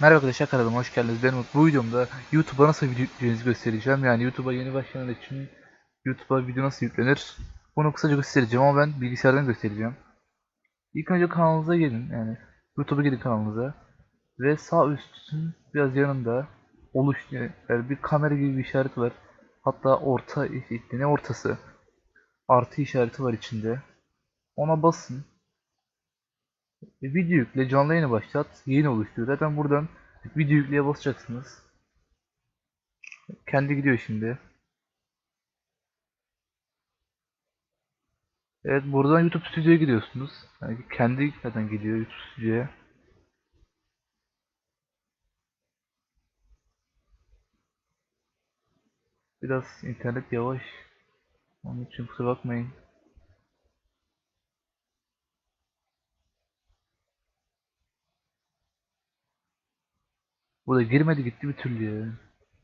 Merhaba arkadaşlar kanalıma hoş geldiniz. Ben Umut. Bu videomda YouTube'a nasıl video yükleyeceğinizi göstereceğim. Yani YouTube'a yeni başlayanlar için YouTube'a video nasıl yüklenir? Bunu kısaca göstereceğim ama ben bilgisayardan göstereceğim. İlk önce kanalınıza gelin. Yani YouTube'a gelin kanalınıza. Ve sağ üstün biraz yanında oluş yani bir kamera gibi bir işaret var. Hatta orta ne ortası? Artı işareti var içinde. Ona basın. E, Video yükle, canlı yayını başlat, yayın oluştur. Zaten buradan video yükleye basacaksınız. Kendi gidiyor şimdi. Evet buradan YouTube Stüdyo'ya gidiyorsunuz. Yani kendi zaten gidiyor YouTube Stüdyo'ya. Biraz internet yavaş. Onun için kusura bakmayın. Bu da girmedi gitti bir türlü ya.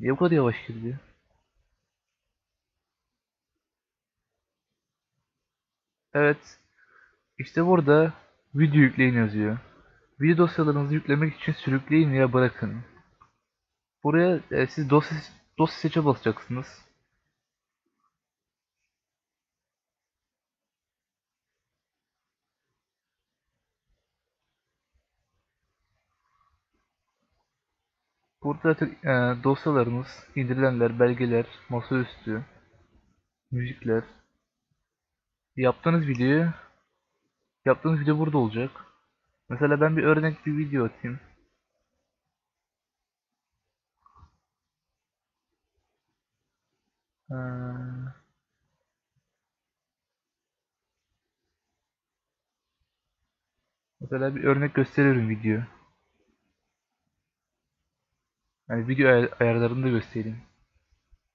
Niye bu kadar yavaş girdi? Evet. İşte burada video yükleyin yazıyor. Video dosyalarınızı yüklemek için sürükleyin veya bırakın. Buraya e, siz dosya, dosya seçe basacaksınız. Burada e, dosyalarımız, indirilenler, belgeler, masaüstü, müzikler. Yaptığınız videoyu, yaptığınız video burada olacak. Mesela ben bir örnek bir video atayım. Ee, mesela bir örnek gösteriyorum video. Yani video ayar- ayarlarını da göstereyim.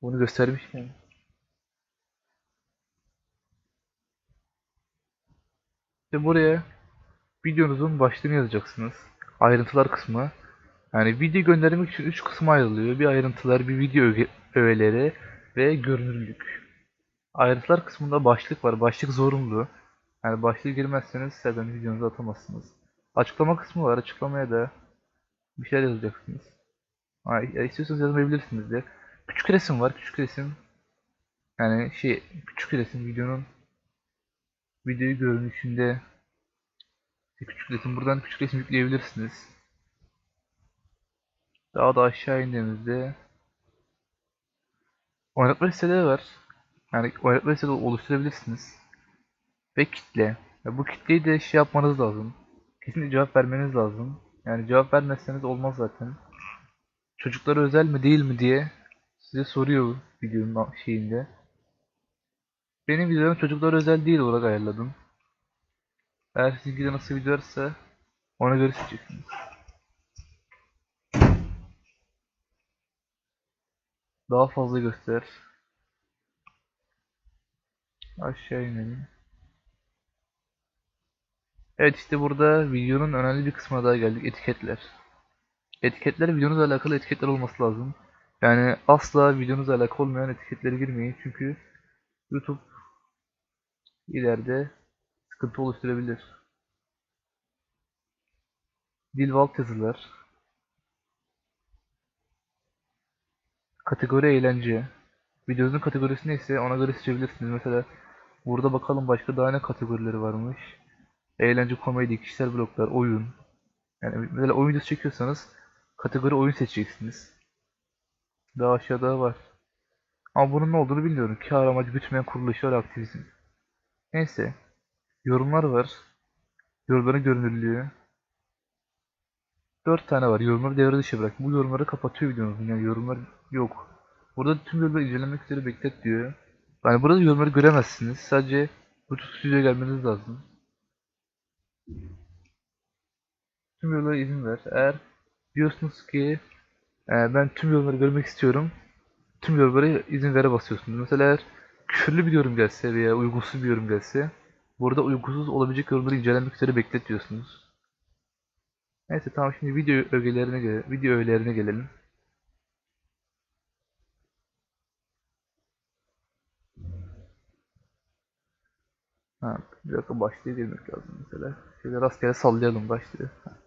Bunu göstermişken. İşte buraya videonuzun başlığını yazacaksınız. Ayrıntılar kısmı. Yani video göndermek için 3 kısma ayrılıyor. Bir ayrıntılar, bir video öğeleri ve görünürlük. Ayrıntılar kısmında başlık var. Başlık zorunlu. Yani başlığı girmezseniz zaten videonuzu atamazsınız. Açıklama kısmı var. Açıklamaya da bir şeyler yazacaksınız. Ha, ya istiyorsanız yazmayabilirsiniz de. Küçük resim var. Küçük resim. Yani şey küçük resim videonun video görünüşünde küçük resim buradan küçük resim yükleyebilirsiniz. Daha da aşağı indiğimizde oynatma listeleri var. Yani oynatma listeleri oluşturabilirsiniz. Ve kitle. Ya bu kitleyi de şey yapmanız lazım. Kesinlikle cevap vermeniz lazım. Yani cevap vermezseniz olmaz zaten. Çocuklara özel mi değil mi diye size soruyor videonun şeyinde. Benim videolarım çocuklara özel değil olarak ayarladım. Eğer sizinki nasıl video varsa ona göre seçeceksiniz. Daha fazla göster. Aşağı inelim. Evet işte burada videonun önemli bir kısmına daha geldik. Etiketler. Etiketler videonuzla alakalı etiketler olması lazım. Yani asla videonuzla alakalı olmayan etiketleri girmeyin. Çünkü YouTube ileride sıkıntı oluşturabilir. Dil ve altyazılar. Kategori eğlence. Videonuzun kategorisi neyse ona göre seçebilirsiniz. Mesela burada bakalım başka daha ne kategorileri varmış. Eğlence, komedi, kişisel bloklar, oyun. Yani mesela oyun videosu çekiyorsanız kategori oyun seçeceksiniz. Daha aşağıda var. Ama bunun ne olduğunu bilmiyorum. Kar amacı gütmeyen kuruluşlar aktivizm. Neyse. Yorumlar var. Yorumların görünürlüğü. 4 tane var. Yorumları devre dışı bırak. Bu yorumları kapatıyor videonuzun. Yani yorumlar yok. Burada tüm yorumları incelemek üzere beklet diyor. Yani burada yorumları göremezsiniz. Sadece YouTube Studio'ya gelmeniz lazım. Tüm yorumlara izin ver. Eğer diyorsunuz ki e, ben tüm yorumları görmek istiyorum. Tüm yorumlara izin vere basıyorsunuz. Mesela eğer küfürlü bir yorum gelse veya uygunsuz bir yorum gelse burada uygunsuz olabilecek yorumları incelemek üzere beklet diyorsunuz. Neyse tamam şimdi video ögelerine gelelim. Video öğelerine gelelim. Ha, bir dakika başlığa girmek lazım mesela. Şöyle rastgele sallayalım başlığı. Ha.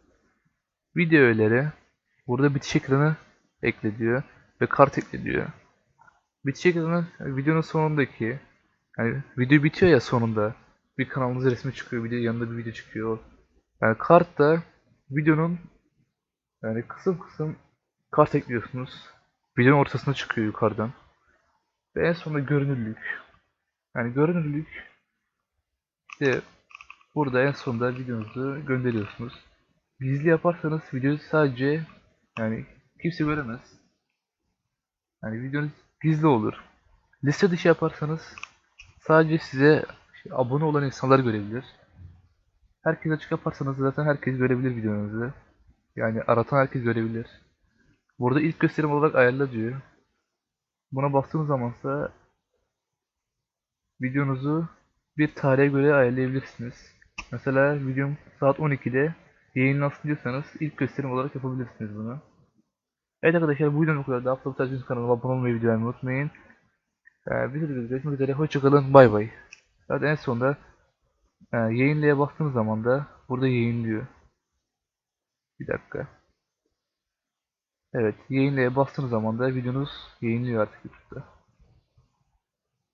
Video öğeleri. Burada bitiş ekranı ekle diyor ve kart ekle diyor. Bitiş ekranı videonun sonundaki yani video bitiyor ya sonunda bir kanalınız resmi çıkıyor, de yanında bir video çıkıyor. Yani kart da videonun yani kısım kısım kart ekliyorsunuz. Videonun ortasına çıkıyor yukarıdan. Ve en sonunda görünürlük. Yani görünürlük işte burada en sonunda videonuzu gönderiyorsunuz. Gizli yaparsanız videoyu sadece yani kimse göremez. Yani videonuz gizli olur. Liste dışı yaparsanız sadece size abone olan insanlar görebilir. Herkes açık yaparsanız zaten herkes görebilir videonuzu. Yani aratan herkes görebilir. Burada ilk gösterim olarak ayarla diyor. Buna bastığınız zamansa videonuzu bir tarihe göre ayarlayabilirsiniz. Mesela videom saat 12'de yayınlansın diyorsanız ilk gösterim olarak yapabilirsiniz bunu. Evet arkadaşlar bu videonun bu kadar. Bu tarz videolar kanalıma abone olmayı, videoyu unutmayın. Ee, bir sonraki görüşmek üzere. Hoşçakalın. Bay bay. Zaten en sonunda e, yayınlaya bastığınız zaman da burada yayınlıyor. Bir dakika. Evet, yayınlaya bastığınız zaman da videonuz yayınlıyor artık YouTube'da.